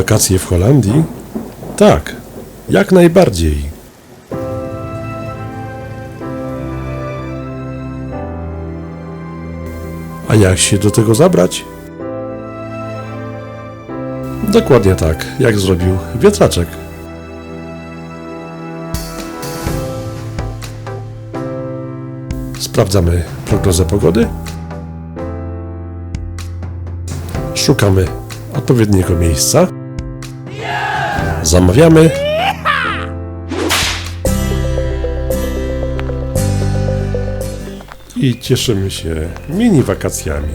Wakacje w Holandii? Tak, jak najbardziej. A jak się do tego zabrać? Dokładnie tak, jak zrobił wiatraczek. Sprawdzamy prognozę pogody. Szukamy odpowiedniego miejsca. Zamawiamy. I cieszymy się mini wakacjami.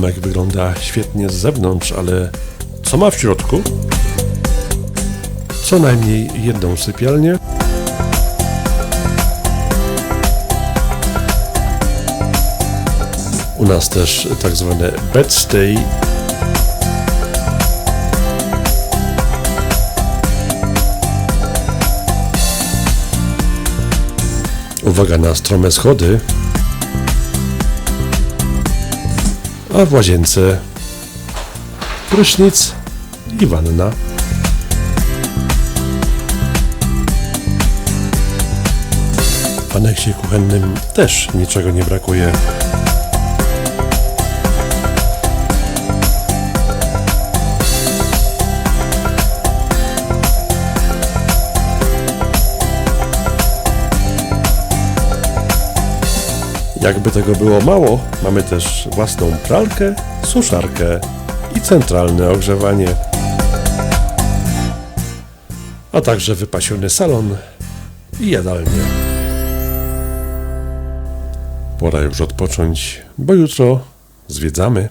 Domek wygląda świetnie z zewnątrz, ale co ma w środku? Co najmniej jedną sypialnię. U nas też tak zwane bedstay. Uwaga na strome schody. A w łazience prysznic i wanna. W aneksie kuchennym też niczego nie brakuje. Jakby tego było mało, mamy też własną pralkę, suszarkę i centralne ogrzewanie. A także wypasiony salon i jadalnię. Pora już odpocząć, bo jutro zwiedzamy.